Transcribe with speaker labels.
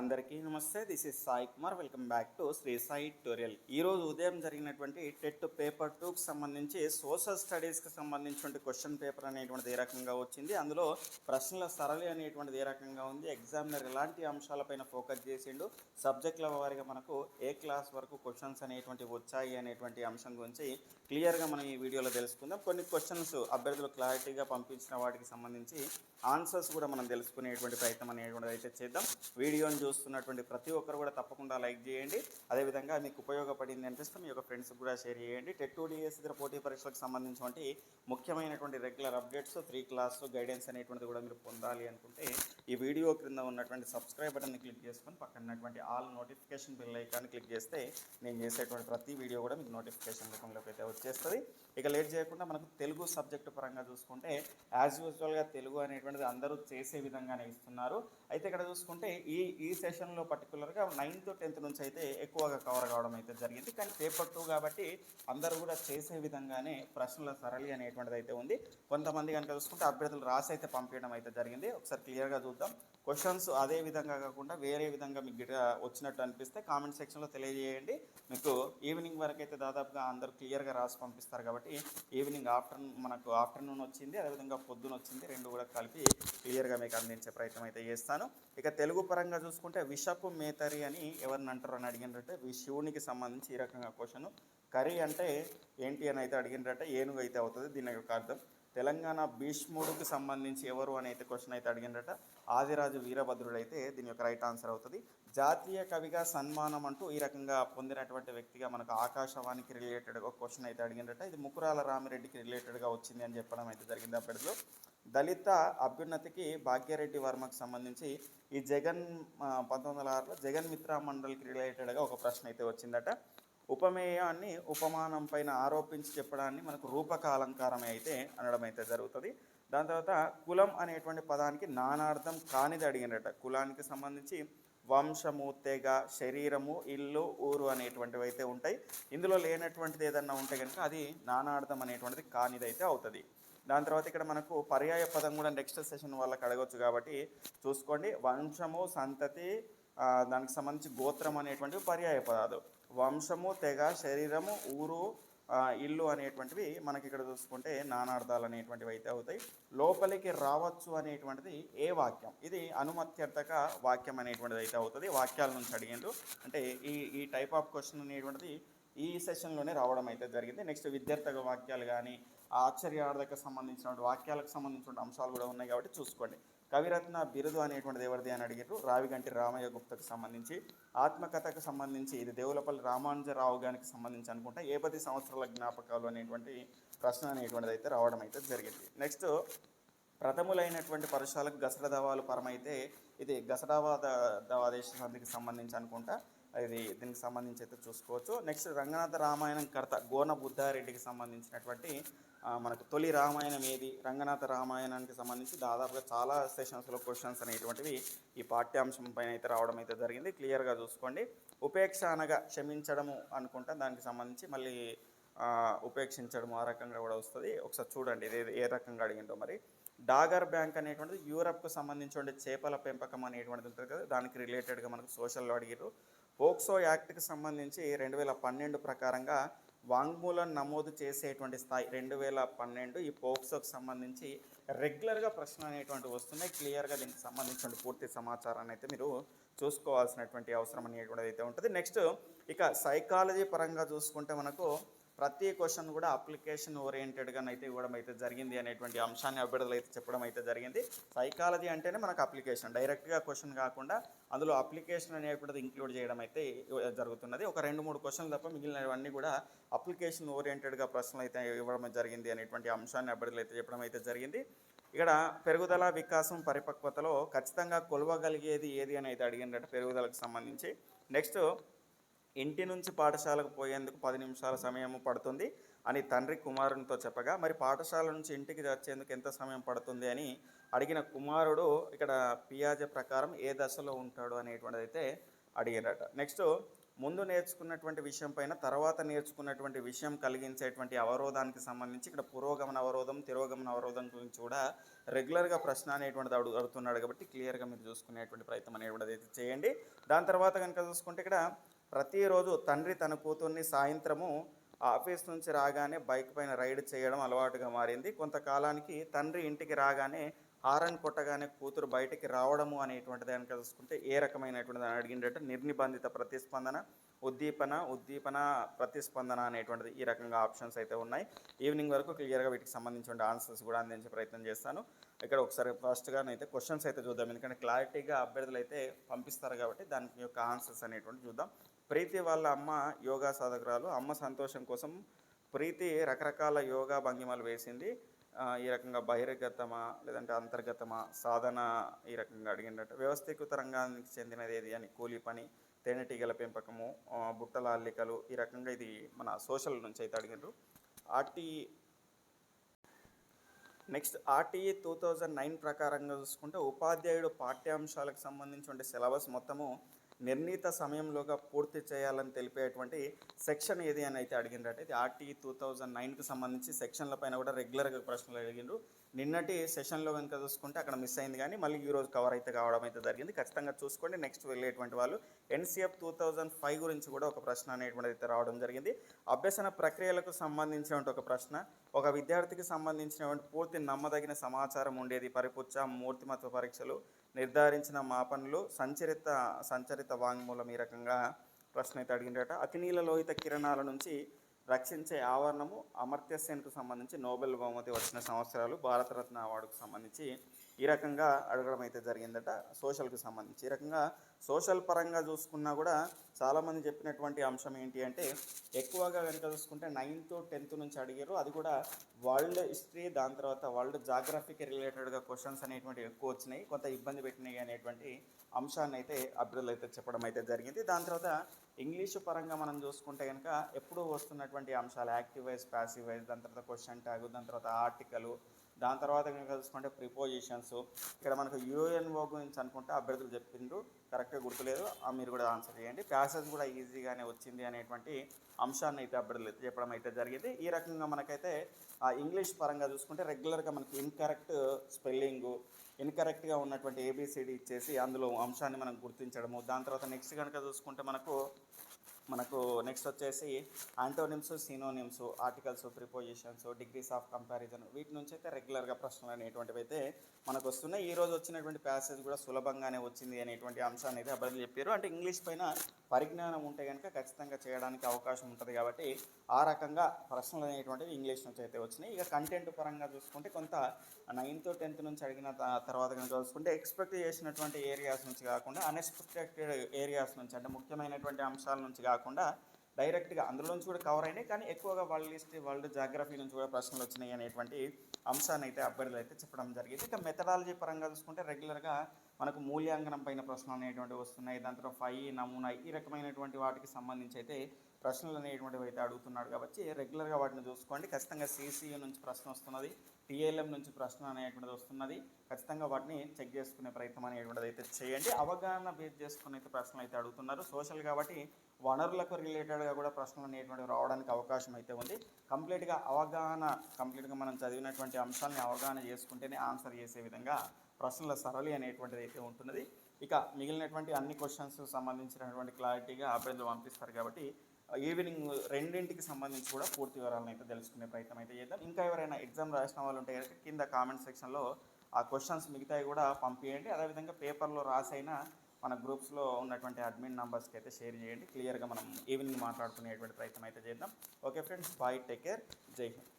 Speaker 1: అందరికీ నమస్తే. This is Sai Kumar. Welcome back to Sri Sai tutorial ఈ రోజు ఉదయం జరిగినటువంటి టెట్ పేపర్ టూకి సంబంధించి సోషల్ స్టడీస్కి సంబంధించినటువంటి క్వశ్చన్ పేపర్ అనేటువంటిది ఏ రకంగా వచ్చింది అందులో ప్రశ్నల సరళి అనేటువంటిది ఏ రకంగా ఉంది ఎగ్జామినర్ ఎలాంటి అంశాలపైన ఫోకస్ చేసిండు సబ్జెక్టుల వారిగా మనకు ఏ క్లాస్ వరకు క్వశ్చన్స్ అనేటువంటివి వచ్చాయి అనేటువంటి అంశం గురించి క్లియర్గా మనం ఈ వీడియోలో తెలుసుకుందాం. కొన్ని క్వశ్చన్స్ అభ్యర్థులు క్లారిటీగా పంపించిన వాటికి సంబంధించి ఆన్సర్స్ కూడా మనం తెలుసుకునేటువంటి ప్రయత్నం అనేటువంటిది అయితే చేద్దాం. వీడియోని చూస్తున్నటువంటి ప్రతి ఒక్కరు కూడా తప్పకుండా లైక్ చేయండి. అదేవిధంగా మీకు ఉపయోగపడింది అనిపిస్తే మీ యొక్క ఫ్రెండ్స్కి కూడా షేర్ చేయండి. టెట్ టూ డిఎస్ ఇతర పోటీ పరీక్షలకు సంబంధించినటువంటి ముఖ్యమైనటువంటి regular updates three class guidance అనేటువంటిది కూడా మీరు పొందాలి అనుకుంటే ఈ వీడియో క్రింద ఉన్నటువంటి సబ్స్క్రైబ్ బటన్ని క్లిక్ చేసుకొని పక్కనటువంటి all notification bell icon click చేస్తే నేను చేసేటువంటి ప్రతి వీడియో కూడా మీకు నోటిఫికేషన్ రూపంలోకి అయితే వచ్చేస్తుంది. ఇక లేట్ చేయకుండా మనకు తెలుగు సబ్జెక్టు పరంగా చూసుకుంటే యాజ్ యూజువల్గా తెలుగు అనేటువంటిది అందరూ చేసే విధంగానే ఇస్తున్నారు. అయితే ఇక్కడ చూసుకుంటే ఈ ఈ సెషన్లో పర్టికులర్గా నైన్త్ టెన్త్ నుంచి అయితే ఎక్కువగా కవర్ కావడం అయితే జరిగింది. కానీ పేపర్ టూ కాబట్టి అందరూ కూడా చేసే విధంగానే ప్రశ్నల సరళి అనేటువంటిది అయితే ఉంది. కొంతమంది కనుక చూసుకుంటే అభ్యర్థులు రాసి అయితే పంపించడం అయితే జరిగింది. ఒకసారి క్లియర్గా చూద్దాం. క్వశ్చన్స్ అదే విధంగా కాకుండా వేరే విధంగా మీకు వచ్చినట్టు అనిపిస్తే కామెంట్ సెక్షన్లో తెలియజేయండి. మీకు ఈవినింగ్ వరకు అయితే దాదాపుగా అందరూ క్లియర్గా రాసి పంపిస్తారు కాబట్టి కాబట్టి ఈవినింగ్ ఆఫ్టర్నూన్ మనకు ఆఫ్టర్నూన్ వచ్చింది అదేవిధంగా పొద్దున వచ్చింది రెండు కూడా కలిపి క్లియర్గా మీకు అందించే ప్రయత్నం అయితే చేస్తాను. ఇక తెలుగు పరంగా చూసుకుంటే విషపు మేతరి అని ఎవరిని అంటారు అని అడిగినట్టే శివునికి సంబంధించి ఈ రకంగా క్వశ్చన్ కర్రీ అంటే ఏంటి అని అయితే అడిగినట్టే ఏనుగు అయితే అవుతుంది దీని యొక్క అర్థం. తెలంగాణ భీష్ముడికి సంబంధించి ఎవరు అని అయితే క్వశ్చన్ అయితే అడిగిండట ఆదిరాజు వీరభద్రుడు అయితే దీని యొక్క రైట్ ఆన్సర్ అవుతుంది. జాతీయ కవిగా సన్మానం అంటూ ఈ రకంగా పొందినటువంటి వ్యక్తిగా మనకు ఆకాశవాణికి రిలేటెడ్ ఒక క్వశ్చన్ అయితే అడిగిండట ఇది ముకురాల రామిరెడ్డికి రిలేటెడ్గా వచ్చింది అని చెప్పడం అయితే జరిగింది అప్పటిలో దళిత అభ్యున్నతికి భాగ్యరెడ్డి వర్మకు సంబంధించి ఈ జగన్ పంతొమ్మిది వందల ఆరులో జగన్ మిత్ర మండలికి రిలేటెడ్గా ఒక ప్రశ్న అయితే వచ్చిందట. ఉపమేయాన్ని ఉపమానం పైన ఆరోపించి చెప్పడాన్ని మనకు రూపక అలంకారమే అయితే అనడం అయితే జరుగుతుంది. దాని తర్వాత కులం అనేటువంటి పదానికి నానార్థం కానిది అడిగినట. కులానికి సంబంధించి వంశము తెగ శరీరము ఇల్లు ఊరు అనేటువంటివి అయితే ఉంటాయి. ఇందులో లేనటువంటిది ఏదన్నా ఉంటే కనుక అది నానార్థం అనేటువంటిది కానిదైతే అవుతుంది. దాని తర్వాత ఇక్కడ మనకు పర్యాయ పదం కూడా నెక్స్ట్ సెషన్ వాళ్ళకి అడగవచ్చు కాబట్టి చూసుకోండి. వంశము సంతతి దానికి సంబంధించి గోత్రం అనేటువంటివి పర్యాయ పదాలు. వంశము తెగ శరీరము ఊరు ఇల్లు అనేటువంటివి మనకి ఇక్కడ చూసుకుంటే నానార్థాలు అనేటువంటివి అయితే అవుతాయి. లోపలికి రావచ్చు అనేటువంటిది ఏ వాక్యం? ఇది అనుమత్యర్థక వాక్యం అనేటువంటిది అయితే అవుతుంది. వాక్యాల నుంచి అడిగిండు అంటే ఈ ఈ టైప్ ఆఫ్ క్వశ్చన్ అనేటువంటిది ఈ సెషన్లోనే రావడం అయితే జరిగింది. నెక్స్ట్ విద్యార్థక వాక్యాలు కానీ ఆశ్చర్యార్థకు సంబంధించినటువంటి వాక్యాలకు సంబంధించిన అంశాలు కూడా ఉన్నాయి కాబట్టి చూసుకోండి. కవిరత్న బిరుదు అనేటువంటిది ఎవరిది అని అడిగారు రావిగంటి రామయ్య గుప్తకు సంబంధించి. ఆత్మకథకు సంబంధించి ఇది దేవులపల్లి రామానుజరావు గారికి సంబంధించి అనుకుంటా ఏ పది సంవత్సరాల జ్ఞాపకాలు అనేటువంటి ప్రశ్న అనేటువంటిది అయితే రావడం అయితే జరిగింది. నెక్స్ట్ ప్రథములైనటువంటి పరుషాలకు గసడ దవాలు పరమైతే ఇది గసడావా దవాదేశ సంధికి సంబంధించి అనుకుంటా. ఇది దీనికి సంబంధించి అయితే చూసుకోవచ్చు. నెక్స్ట్ రంగనాథ రామాయణం కర్త గోన బుద్ధారెడ్డికి సంబంధించినటువంటి మనకు తొలి రామాయణం ఏది? రంగనాథ రామాయణానికి సంబంధించి దాదాపుగా చాలా సెషన్స్లో క్వశ్చన్స్ అనేటువంటివి ఈ పాఠ్యాంశం పైన అయితే రావడం అయితే జరిగింది. క్లియర్గా చూసుకోండి. ఉపేక్ష అనగా క్షమించడము అనుకుంటా దానికి సంబంధించి మళ్ళీ ఉపేక్షించడము ఉపేక్షించడం ఆ రకంగా కూడా వస్తుంది. ఒకసారి చూడండి ఇది ఏ రకంగా అడిగిందో మరి. డాగర్ బ్యాంక్ అనేటువంటిది యూరప్కు సంబంధించిన చేపల పెంపకం అనేటువంటిది ఉంటుంది కదా దానికి రిలేటెడ్గా మనకు సోషల్లో అడిగారు పోక్సో యాక్ట్కి సంబంధించి రెండు వేల పన్నెండు ప్రకారంగా వాంగ్మూలం నమోదు చేసేటువంటి స్థాయి రెండు వేల పన్నెండు ఈ పోక్సోకి సంబంధించి రెగ్యులర్గా ప్రశ్న అనేటువంటి వస్తున్నాయి. క్లియర్గా దీనికి సంబంధించిన పూర్తి సమాచారాన్ని అయితే మీరు చూసుకోవాల్సినటువంటి అవసరం అనేటువంటిది అయితే ఉంటుంది. నెక్స్ట్ ఇక సైకాలజీ పరంగా చూసుకుంటే మనకు ప్రతి క్వశ్చన్ కూడా అప్లికేషన్ ఓరియంటెడ్గా అయితే ఇవ్వడం అయితే జరిగింది అనేటువంటి అంశాన్ని అభ్యర్థులు అయితే చెప్పడం అయితే జరిగింది. సైకాలజీ అంటేనే మనకు అప్లికేషన్ డైరెక్ట్గా క్వశ్చన్ కాకుండా అందులో అప్లికేషన్ అనేటువంటిది ఇంక్లూడ్ చేయడం అయితే జరుగుతున్నది. ఒక రెండు మూడు క్వశ్చన్లు తప్ప మిగిలినవన్నీ కూడా అప్లికేషన్ ఓరియంటెడ్గా ప్రశ్నలు అయితే ఇవ్వడం జరిగింది అనేటువంటి అంశాన్ని అభ్యర్థులు అయితే చెప్పడం అయితే జరిగింది. ఇక్కడ పెరుగుదల వికాసం పరిపక్వతలో ఖచ్చితంగా కొలవగలిగేది ఏది అని అయితే అడిగినట్టు పెరుగుదలకు సంబంధించి. నెక్స్ట్ ఇంటి నుంచి పాఠశాలకు పోయేందుకు పది నిమిషాల సమయం పడుతుంది అని తండ్రి కుమారునితో చెప్పగా మరి పాఠశాల నుంచి ఇంటికి వచ్చేందుకు ఎంత సమయం పడుతుంది? అని అడిగిన కుమారుడు ఇక్కడ పియాజ ప్రకారం ఏ దశలో ఉంటాడు? అనేటువంటిది అయితే అడిగారట. నెక్స్ట్ ముందు నేర్చుకున్నటువంటి విషయం పైన తర్వాత నేర్చుకున్నటువంటి విషయం కలిగించేటువంటి అవరోధానికి సంబంధించి ఇక్కడ పురోగమన అవరోధం తిరోగమన అవరోధం గురించి కూడా రెగ్యులర్గా ప్రశ్న అనేటువంటిది అడుగు అడుగుతున్నాడు కాబట్టి క్లియర్గా మీరు చూసుకునేటువంటి ప్రయత్నం అనేటువంటిది అయితే చేయండి. దాని తర్వాత కనుక చూసుకుంటే ఇక్కడ ప్రతిరోజు తండ్రి తన కూతుర్ని సాయంత్రము ఆఫీస్ నుంచి రాగానే బైక్ పైన రైడ్ చేయడం అలవాటుగా మారింది. కొంతకాలానికి తండ్రి ఇంటికి రాగానే హారన్ కొట్టగానే కూతురు బయటికి రావడము అనేటువంటి దాన్ని చూసుకుంటే ఏ రకమైనటువంటి అని అడిగిందంటే నిర్నిబంధిత ప్రతిస్పందన ఉద్దీపన ఉద్దీపన ప్రతిస్పందన అనేటువంటిది ఈ రకంగా ఆప్షన్స్ అయితే ఉన్నాయి. ఈవినింగ్ వరకు క్లియర్గా వీటికి సంబంధించిన ఆన్సర్స్ కూడా అందించే ప్రయత్నం చేస్తాను. ఇక్కడ ఒకసారి ఫస్ట్గా అయితే క్వశ్చన్స్ అయితే చూద్దాం. ఎందుకంటే క్లారిటీగా అభ్యర్థులు అయితే పంపిస్తారు కాబట్టి దాని యొక్క ఆన్సర్స్ అనేటువంటి చూద్దాం. ప్రీతి వాళ్ళ అమ్మ యోగా సాధకురాలు. అమ్మ సంతోషం కోసం ప్రీతి రకరకాల యోగా భంగిమలు వేసింది. ఈ రకంగా బహిర్గతమా లేదంటే అంతర్గతమా సాధన ఈ రకంగా అడిగినట్టు వ్యవస్థీకృత రంగానికి చెందినది ఏది అని కూలీ పని తేనెటీగల పెంపకము బుట్టల అల్లికలు ఈ రకంగా ఇది మన సోషల్ నుంచి అయితే అడిగినారు RT next RTE two thousand nine ప్రకారంగా చూసుకుంటే ఉపాధ్యాయుడు పాఠ్యాంశాలకు సంబంధించి ఉండే సిలబస్ మొత్తము నిర్ణీత సమయంలోగా పూర్తి చేయాలని తెలిపేటువంటి సెక్షన్ ఏది అని అయితే అడిగిండ్రట ఇది టూ థౌజండ్ నైన్కి సంబంధించి సెక్షన్ల పైన కూడా రెగ్యులర్గా ప్రశ్నలు అడిగిండ్రు. నిన్నటి సెషన్లో కనుక చూసుకుంటే అక్కడ మిస్ అయింది కానీ మళ్ళీ ఈ రోజు కవర్ అయితే కావడం అయితే జరిగింది. ఖచ్చితంగా చూసుకోండి. నెక్స్ట్ వెళ్ళేటువంటి వాళ్ళు ఎన్సీఎఫ్ టూ థౌజండ్ ఫైవ్ గురించి కూడా ఒక ప్రశ్న అనేటువంటిది అయితే రావడం జరిగింది. అభ్యసన ప్రక్రియలకు సంబంధించినటువంటి ఒక ప్రశ్న ఒక విద్యార్థికి సంబంధించినటువంటి పూర్తి నమ్మదగిన సమాచారం ఉండేది. పరిపుచ్చ మూర్తిమత్వ పరీక్షలు నిర్ధారించిన మాపనలు సంచరిత సంచరిత వాంగ్మూలం ఈ రకంగా ప్రశ్న అయితే అడిగిండట అతినీల లోహిత కిరణాల నుంచి రక్షించే ఆవరణము అమర్త్య సెన్కు సంబంధించి నోబెల్ బహుమతి వచ్చిన సంవత్సరాలు భారతరత్న అవార్డుకు సంబంధించి ఈ రకంగా అడగడం అయితే జరిగిందట సోషల్కు సంబంధించి. ఈ రకంగా సోషల్ పరంగా చూసుకున్నా కూడా చాలామంది చెప్పినటువంటి అంశం ఏంటి అంటే ఎక్కువగా కనుక చూసుకుంటే నైన్త్ టెన్త్ నుంచి అడిగారు. అది కూడా వరల్డ్ హిస్టరీ దాని తర్వాత వరల్డ్ జాగ్రఫీకి రిలేటెడ్గా క్వశ్చన్స్ అనేటువంటి ఎక్కువ వచ్చినాయి. కొంత ఇబ్బంది పెట్టినాయి అనేటువంటి అంశాన్ని అయితే అభ్యర్థులు అయితే చెప్పడం అయితే జరిగింది. దాని తర్వాత ఇంగ్లీషు పరంగా మనం చూసుకుంటే కనుక ఎప్పుడూ వస్తున్నటువంటి అంశాలు యాక్టివ్ వైజ్ ప్యాసివ్ వైజ్ దాని తర్వాత క్వశ్చన్ ట్యాగ్ దాని తర్వాత ఆర్టికలు దాని తర్వాత కనుక చూసుకుంటే ప్రిపోజిషన్స్. ఇక్కడ మనకు యుఎన్ఓ గురించి అనుకుంటే అభ్యర్థులు చెప్పిండ్రు. కరెక్ట్గా గుర్తులేదు. మీరు కూడా ఆన్సర్ చేయండి. ప్యాసేజ్ కూడా ఈజీగానే వచ్చింది అనేటువంటి అంశాన్ని అయితే అభ్యర్థులు చెప్పడం అయితే జరిగింది. ఈ రకంగా మనకైతే ఆ ఇంగ్లీష్ పరంగా చూసుకుంటే రెగ్యులర్గా మనకి ఇన్కరెక్ట్ స్పెల్లింగు ఇన్కరెక్ట్గా ఉన్నటువంటి ఏబిసిడి ఇచ్చేసి అందులో అంశాన్ని మనం గుర్తించడము దాని తర్వాత నెక్స్ట్ కనుక చూసుకుంటే మనకు మనకు నెక్స్ట్ వచ్చేసి antonyms synonyms articles prepositions degrees of comparison వీటి నుంచి అయితే రెగ్యులర్గా ప్రశ్నలు అనేటువంటివి అయితే మనకు వస్తున్నాయి. ఈ రోజు వచ్చినటువంటి ప్యాసేజ్ కూడా సులభంగానే వచ్చింది అనేటువంటి అంశాన్ని అయితే అబ్బాయిలు చెప్పారు. అంటే ఇంగ్లీష్ పైన పరిజ్ఞానం ఉంటే కనుక ఖచ్చితంగా చేయడానికి అవకాశం ఉంటుంది కాబట్టి ఆ రకంగా ప్రశ్నలు అనేటువంటివి ఇంగ్లీష్ నుంచి అయితే వచ్చినాయి. ఇక కంటెంట్ పరంగా చూసుకుంటే కొంత నైన్త్ టెన్త్ నుంచి అడిగిన త- తర్వాత కనుక చూసుకుంటే ఎక్స్పెక్ట్ చేసినటువంటి ఏరియాస్ నుంచి కాకుండా అన్ఎక్స్పెక్టెడ్ ఏరియాస్ నుంచి అంటే ముఖ్యమైనటువంటి అంశాల నుంచి కాకుండా కాకుండా డైరెక్ట్గా అందులో నుంచి కూడా కవర్ అయినాయి. కానీ ఎక్కువగా వరల్డ్ హిస్టరీ వరల్డ్ జాగ్రఫీ నుంచి కూడా ప్రశ్నలు వచ్చినాయి అనేటువంటి అంశాన్ని అయితే అభ్యర్థులు అయితే చెప్పడం జరిగింది. ఇక మెథడాలజీ పరంగా చూసుకుంటే రెగ్యులర్గా మనకు మూల్యాంకనం పైన ప్రశ్నలు అనేటువంటివి వస్తున్నాయి. దాని తర్వాత నమూనా ఈ రకమైనటువంటి వాటికి సంబంధించి అయితే ప్రశ్నలు అనేటువంటివి అయితే అడుగుతున్నాడు కాబట్టి రెగ్యులర్గా వాటిని చూసుకోండి. ఖచ్చితంగా సీసీయూ నుంచి ప్రశ్న వస్తున్నది టీఎల్ఎం నుంచి ప్రశ్న అనేటువంటిది వస్తున్నది. ఖచ్చితంగా వాటిని చెక్ చేసుకునే ప్రయత్నం అనేటువంటిది అయితే చేయండి. అవగాహన బేస్ చేసుకుని అయితే ప్రశ్నలు అయితే అడుగుతున్నారు. సోషల్ కాబట్టి వనరులకు రిలేటెడ్గా కూడా ప్రశ్నలు అనేటువంటివి రావడానికి అవకాశం అయితే ఉంది. కంప్లీట్గా అవగాహన కంప్లీట్గా మనం చదివినటువంటి అంశాన్ని అవగాహన చేసుకుంటేనే ఆన్సర్ చేసే విధంగా ప్రశ్నల సరళి అనేటువంటిది అయితే ఉంటున్నది. ఇక మిగిలినటువంటి అన్ని క్వశ్చన్స్ సంబంధించినటువంటి క్లారిటీగా అభ్యర్థులు పంపిస్తారు కాబట్టి ఈవినింగ్ రెండింటికి సంబంధించి కూడా పూర్తి వివరాలను అయితే తెలుసుకునే ప్రయత్నం అయితే చేద్దాం. ఇంకా ఎవరైనా ఎగ్జామ్ రాసిన వాళ్ళు ఉంటే కనుక కింద కామెంట్ సెక్షన్లో ఆ క్వశ్చన్స్ మిగతాయి కూడా పంపించండి అదేవిధంగా పేపర్లో రాసైనా మన గ్రూప్స్లో ఉన్నటువంటి అడ్మిన్ నంబర్స్కి అయితే షేర్ చేయండి. క్లియర్గా మనం ఈవినింగ్ మాట్లాడుకునేటువంటి ప్రయత్నం అయితే చేద్దాం. Okay friends bye take care జై హింద్.